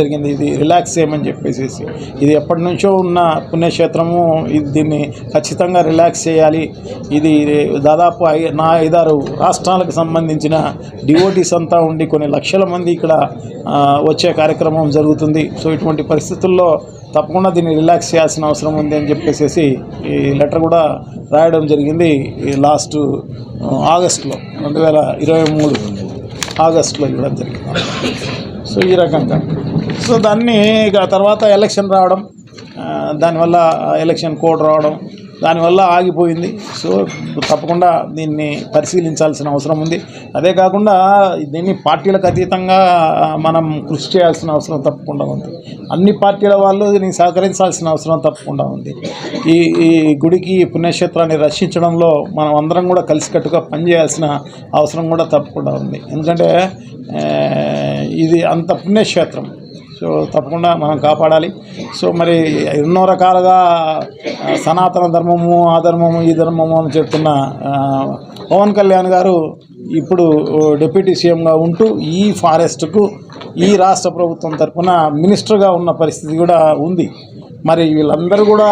జరిగింది. ఇది రిలాక్స్ చేయమని చెప్పేసి ఇది ఎప్పటి నుంచో ఉన్న పుణ్యక్షేత్రము. ఇది దీన్ని ఖచ్చితంగా రిలాక్స్ చేయాలి. ఇది దాదాపు ఐ- నా ఐదారు రాష్ట్రాలకు సంబంధించిన డివోటీస్ అంతా ఉండి కొన్ని లక్షల మంది ఇక్కడ వచ్చే కార్యక్రమం జరుగుతుంది. సో ఇటువంటి పరిస్థితుల్లో తప్పకుండా దీన్ని రిలాక్స్ చేయాల్సిన అవసరం ఉంది అని చెప్పేసి ఈ లెటర్ కూడా రాయడం జరిగింది ఈ లాస్ట్ ఆగస్ట్లో. రెండు వేల ఇరవై మూడు ఆగస్టులో ఇవ్వడం జరిగింది. సో ఈ రకంగా. సో దాన్ని ఇక తర్వాత ఎలక్షన్ రావడం దానివల్ల ఎలక్షన్ కోడ్ రావడం దానివల్ల ఆగిపోయింది. సో తప్పకుండా దీన్ని పరిశీలించాల్సిన అవసరం ఉంది. అదే కాకుండా దీన్ని పార్టీలకు అతీతంగా మనం కృషి చేయాల్సిన అవసరం తప్పకుండా ఉంది. అన్ని పార్టీల వాళ్ళు దీనికి సహకరించాల్సిన అవసరం తప్పకుండా ఉంది. ఈ ఈ గుడికి పుణ్యక్షేత్రాన్ని రక్షించడంలో మనం అందరం కూడా కలిసికట్టుగా పనిచేయాల్సిన అవసరం కూడా తప్పకుండా ఉంది. ఎందుకంటే ఇది అంత పుణ్యక్షేత్రం. సో తప్పకుండా మనం కాపాడాలి. సో మరి ఎన్నో రకాలుగా సనాతన ధర్మము ఆ ధర్మము ఈ ధర్మము అని చెప్తున్న పవన్ కళ్యాణ్ గారు ఇప్పుడు డిప్యూటీ సీఎంగా ఉంటూ ఈ ఫారెస్ట్కు ఈ రాష్ట్ర ప్రభుత్వం తరఫున మినిస్టర్గా ఉన్న పరిస్థితి కూడా ఉంది. మరి వీళ్ళందరూ కూడా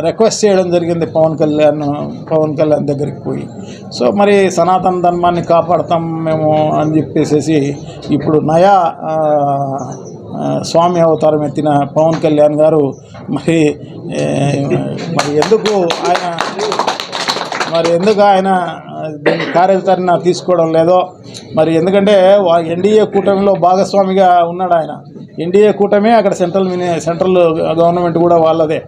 రిక్వెస్ట్ చేయడం జరిగింది పవన్ కళ్యాణ్ పవన్ కళ్యాణ్ దగ్గరికి పోయి. సో మరి సనాతన ధర్మాన్ని కాపాడతాం మేము అని చెప్పేసి ఇప్పుడు నయా స్వామి అవతారం ఎత్తిన పవన్ కళ్యాణ్ గారు మరి మరి ఎందుకు ఆయన మరి ఎందుకు ఆయన దీన్ని కార్యాచరణ తీసుకోవడం లేదో మరి ఎందుకంటే వా- ఎన్డీఏ కూటమిలో భాగస్వామిగా ఉన్నాడు ఆయన. ఎన్డీఏ కూటమి అక్కడ సెంట్రల్ మిని సెంట్రల్ గవర్నమెంట్ కూడా వాళ్ళదే.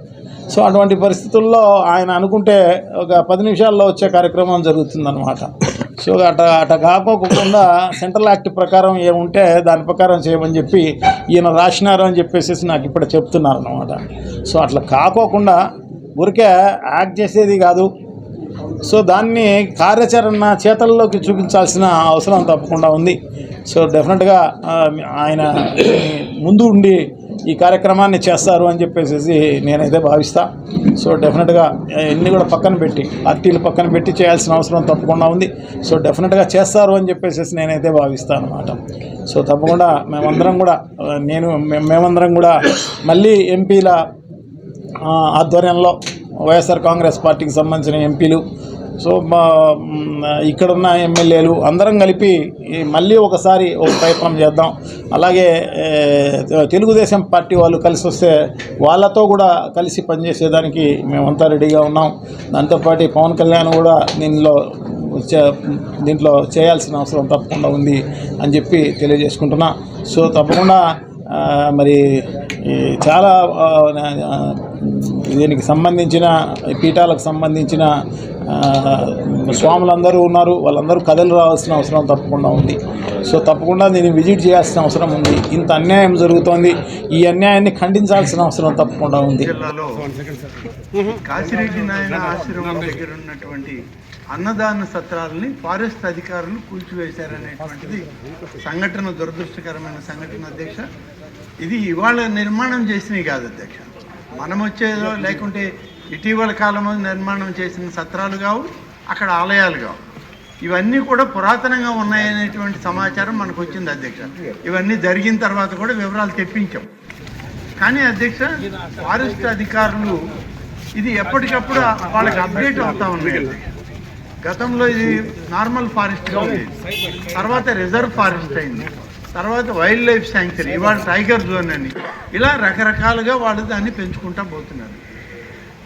సో అటువంటి పరిస్థితుల్లో ఆయన అనుకుంటే ఒక పది నిమిషాల్లో వచ్చే కార్యక్రమం జరుగుతుందన్నమాట. సో అట అట కాకోకుండా సెంట్రల్ యాక్ట్ ప్రకారం ఏముంటే దాని ప్రకారం చేయమని చెప్పి ఈయన రాసినారు అని చెప్పేసి నాకు ఇప్పుడు చెప్తున్నారు అనమాట సో అట్లా కాకోకుండా ఊరికే యాక్ట్ చేసేది కాదు. సో దాన్ని కార్యాచరణ చేతల్లోకి చూపించాల్సిన అవసరం తప్పకుండా ఉంది. సో డెఫినెట్గా ఆయన ముందు ఉండి ఈ కార్యక్రమాన్ని చేస్తారు అని చెప్పేసి నేనైతే భావిస్తా. సో డెఫినెట్గా ఎన్ని కూడా పక్కన పెట్టి పార్టీలు పక్కన పెట్టి చేయాల్సిన అవసరం తప్పకుండా ఉంది. సో డెఫినెట్గా చేస్తారు అని చెప్పేసి నేనైతే భావిస్తాను అనమాట సో తప్పకుండా మేమందరం కూడా నేను మేమందరం కూడా మళ్ళీ ఎంపీల ఆధ్వర్యంలో వైఎస్ఆర్ కాంగ్రెస్ పార్టీకి సంబంధించిన ఎంపీలు. సో మా ఇక్కడున్న ఎమ్మెల్యేలు అందరం కలిపి మళ్ళీ ఒకసారి ఒక ప్రయత్నం చేద్దాం. అలాగే తెలుగుదేశం పార్టీ వాళ్ళు కలిసి వస్తే వాళ్ళతో కూడా కలిసి పనిచేసేదానికి మేమంతా రెడీగా ఉన్నాం. దాంతోపాటు పవన్ కళ్యాణ్ కూడా దీనిలో చే- దీంట్లో చేయాల్సిన అవసరం తప్పకుండా ఉంది అని చెప్పి తెలియజేసుకుంటున్నా. సో తప్పకుండా మరి ఈ చాలా దీనికి సంబంధించిన పీఠాలకు సంబంధించిన స్వాములందరూ ఉన్నారు. వాళ్ళందరూ కథలు రావాల్సిన అవసరం తప్పకుండా ఉంది. సో తప్పకుండా దీన్ని విజిట్ చేయాల్సిన అవసరం ఉంది. ఇంత అన్యాయం జరుగుతోంది. ఈ అన్యాయాన్ని ఖండించాల్సిన అవసరం తప్పకుండా ఉంది. కాశిరెడ్డి నాయన ఆశ్రమం దగ్గర ఉన్నటువంటి అన్నదాన సత్రాలని ఫారెస్ట్ అధికారులు కూల్చివేశారనేటువంటిది సంఘటన దురదృష్టకరమైన సంఘటన అధ్యక్ష. ఇది ఇవాళ నిర్మాణం చేసినవి కాదు అధ్యక్ష. మనం వచ్చేదో లేకుంటే ఇటీవల కాలంలో నిర్మాణం చేసిన సత్రాలు కావు అక్కడ ఆలయాలు కావు. ఇవన్నీ కూడా పురాతనంగా ఉన్నాయనేటువంటి సమాచారం మనకు వచ్చింది అధ్యక్ష. ఇవన్నీ జరిగిన తర్వాత కూడా వివరాలు తెప్పించాం. కానీ అధ్యక్ష ఫారెస్ట్ అధికారులు ఇది ఎప్పటికప్పుడు వాళ్ళకి అప్డేట్ అవుతా ఉన్నాయి గతంలో ఇది నార్మల్ ఫారెస్ట్గా ఉంది తర్వాత రిజర్వ్ ఫారెస్ట్ అయింది. తర్వాత వైల్డ్ లైఫ్ శాంక్చరీ ఇవాళ టైగర్ జోన్ అని. ఇలా రకరకాలుగా వాళ్ళు దాన్ని పెంచుకుంటా పోతున్నారు.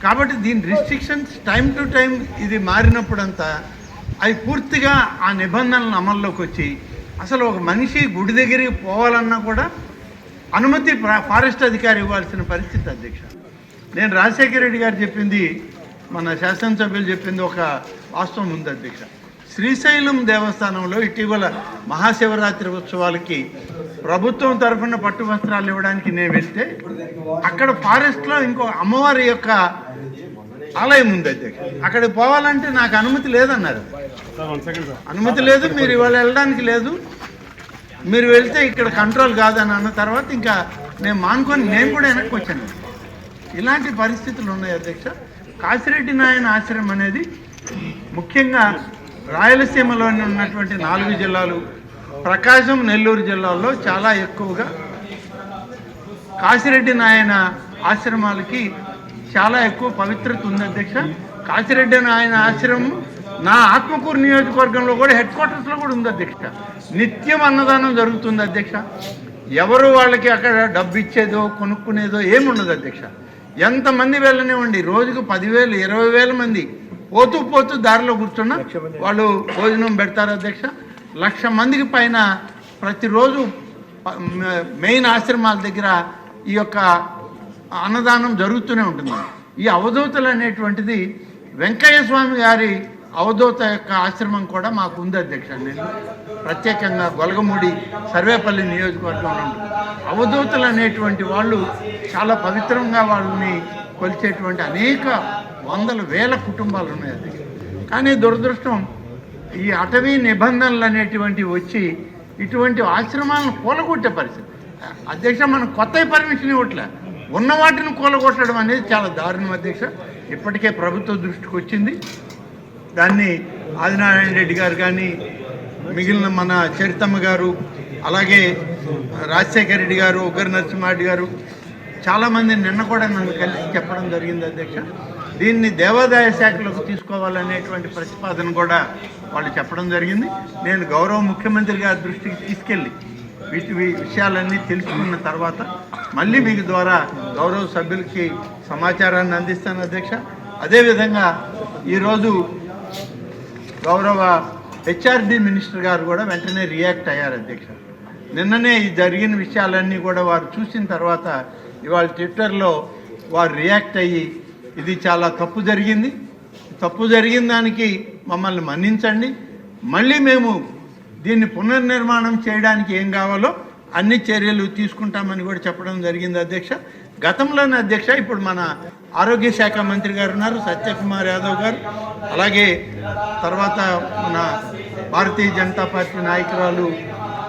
కాబట్టి దీని రిస్ట్రిక్షన్స్ టైం టు టైం ఇది మారినప్పుడంతా అవి పూర్తిగా ఆ నిబంధనలను అమల్లోకి వచ్చి అసలు ఒక మనిషి గుడి దగ్గరికి పోవాలన్నా కూడా అనుమతి ఫారెస్ట్ అధికారి ఇవ్వాల్సిన పరిస్థితి అధ్యక్ష. నేను రాజశేఖర రెడ్డి గారు చెప్పింది మన శాసనసభ్యులు చెప్పింది ఒక వాస్తవం ఉంది అధ్యక్ష. శ్రీశైలం దేవస్థానంలో ఇటీవల మహాశివరాత్రి ఉత్సవాలకి ప్రభుత్వం తరఫున పట్టు వస్త్రాలు ఇవ్వడానికి నేను వెళ్తే అక్కడ ఫారెస్ట్లో ఇంకో అమ్మవారి యొక్క ఆలయం ఉంది అధ్యక్ష అక్కడికి పోవాలంటే నాకు అనుమతి లేదన్నారు. అనుమతి లేదు మీరు ఇవాళ వెళ్ళడానికి లేదు. మీరు వెళ్తే ఇక్కడ కంట్రోల్ కాదని అన్న తర్వాత ఇంకా నేను మానుకొని నేను కూడా వెనక్కి వచ్చాను. ఇలాంటి పరిస్థితులు ఉన్నాయి అధ్యక్ష. కాసిరెడ్డి నాయన ఆశ్రమం అనేది ముఖ్యంగా రాయలసీమలోని ఉన్నటువంటి నాలుగు జిల్లాలు ప్రకాశం నెల్లూరు జిల్లాల్లో చాలా ఎక్కువగా కాశిరెడ్డి నాయన ఆశ్రమాలకి చాలా ఎక్కువ పవిత్రత ఉంది అధ్యక్ష. కాశిరెడ్డి నాయన ఆశ్రమం నా ఆత్మకూరు నియోజకవర్గంలో కూడా హెడ్ క్వార్టర్స్లో కూడా ఉంది అధ్యక్ష. నిత్యం అన్నదానం జరుగుతుంది అధ్యక్ష. ఎవరు వాళ్ళకి అక్కడ డబ్బు ఇచ్చేదో కొనుక్కునేదో ఏముండదు అధ్యక్ష. ఎంతమంది వెళ్ళనివ్వండి రోజుకు పదివేలు ఇరవై వేల మంది పోతూ పోతూ దారిలో కూర్చున్నా. వాళ్ళు భోజనం పెడతారు అధ్యక్ష. లక్ష మందికి పైన ప్రతిరోజు మెయిన్ ఆశ్రమాల దగ్గర ఈ యొక్క అన్నదానం జరుగుతూనే ఉంటుంది. ఈ అవధూతలు అనేటువంటిది వెంకయ్య స్వామి గారి అవధూత యొక్క ఆశ్రమం కూడా మాకు ఉంది అధ్యక్ష. నేను ప్రత్యేకంగా గొలగమూడి సర్వేపల్లి నియోజకవర్గంలో అవధూతలు అనేటువంటి వాళ్ళు చాలా పవిత్రంగా వాళ్ళని కొలిచేటువంటి అనేక వందల వేల కుటుంబాలు ఉన్నాయి అధ్యక్ష కానీ దురదృష్టం ఈ అటవీ నిబంధనలు అనేటువంటివి వచ్చి ఇటువంటి ఆశ్రమాలను కూలగొట్టే పరిస్థితి. అధ్యక్ష మనం కొత్త పర్మిషన్ ఇవ్వట్లే. ఉన్న వాటిని కూలగొట్టడం అనేది చాలా దారుణం అధ్యక్ష. ఇప్పటికే ప్రభుత్వ దృష్టికి వచ్చింది. దాన్ని ఆదినారాయణ రెడ్డి గారు కానీ మిగిలిన మన చరితమ్మ గారు అలాగే రాజశేఖర రెడ్డి గారు ఉగ్గర నరసింహారెడ్డి గారు చాలామంది నిన్న కూడా నన్ను కలిసి చెప్పడం జరిగింది అధ్యక్ష. దీన్ని దేవాదాయ శాఖలోకి తీసుకోవాలనేటువంటి ప్రతిపాదన కూడా వాళ్ళు చెప్పడం జరిగింది. నేను గౌరవ ముఖ్యమంత్రి గారి దృష్టికి తీసుకెళ్ళి వీటి విషయాలన్నీ తెలుసుకున్న తర్వాత మళ్ళీ మీకు ద్వారా గౌరవ సభ్యులకి సమాచారాన్ని అందిస్తాను అధ్యక్ష. అదేవిధంగా ఈరోజు గౌరవ హెచ్ఆర్డి మినిస్టర్ గారు కూడా వెంటనే రియాక్ట్ అయ్యారు అధ్యక్ష. నిన్ననే ఈ జరిగిన విషయాలన్నీ కూడా వారు చూసిన తర్వాత ఇవాళ ట్విట్టర్లో వారు రియాక్ట్ అయ్యి ఇది చాలా తప్పు జరిగింది. తప్పు జరిగిన దానికి మమ్మల్ని మన్నించండి. మళ్ళీ మేము దీన్ని పునర్నిర్మాణం చేయడానికి ఏం కావాలో అన్ని చర్యలు తీసుకుంటామని కూడా చెప్పడం జరిగింది అధ్యక్ష. గతంలోనే అధ్యక్ష ఇప్పుడు మన ఆరోగ్య శాఖ మంత్రి గారు ఉన్నారు సత్యకుమార్ యాదవ్ గారు. అలాగే తర్వాత మన భారతీయ జనతా పార్టీ నాయకురాలు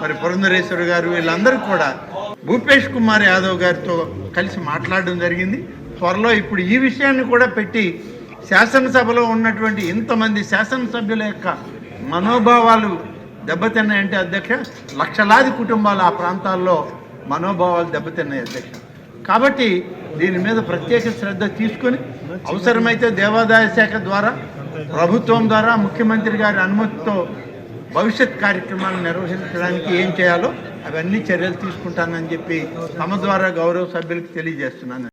మరి పురంధరేశ్వరి గారు వీళ్ళందరూ కూడా భూపేష్ కుమార్ యాదవ్ గారితో కలిసి మాట్లాడడం జరిగింది. త్వరలో ఇప్పుడు ఈ విషయాన్ని కూడా పెట్టి శాసనసభలో ఉన్నటువంటి ఇంతమంది శాసనసభ్యుల యొక్క మనోభావాలు దెబ్బతిన్నాయంటే అధ్యక్ష లక్షలాది కుటుంబాలు ఆ ప్రాంతాల్లో మనోభావాలు దెబ్బతిన్నాయి అధ్యక్ష. కాబట్టి దీని మీద ప్రత్యేక శ్రద్ధ తీసుకొని అవసరమైతే దేవాదాయ శాఖ ద్వారా ప్రభుత్వం ద్వారా ముఖ్యమంత్రి గారి అనుమతితో భవిష్యత్ కార్యక్రమాలు నిర్వహించడానికి ఏం చేయాలో అవన్నీ చర్యలు తీసుకుంటానని చెప్పి తమ ద్వారా గౌరవ సభ్యులకు తెలియజేస్తున్నాను.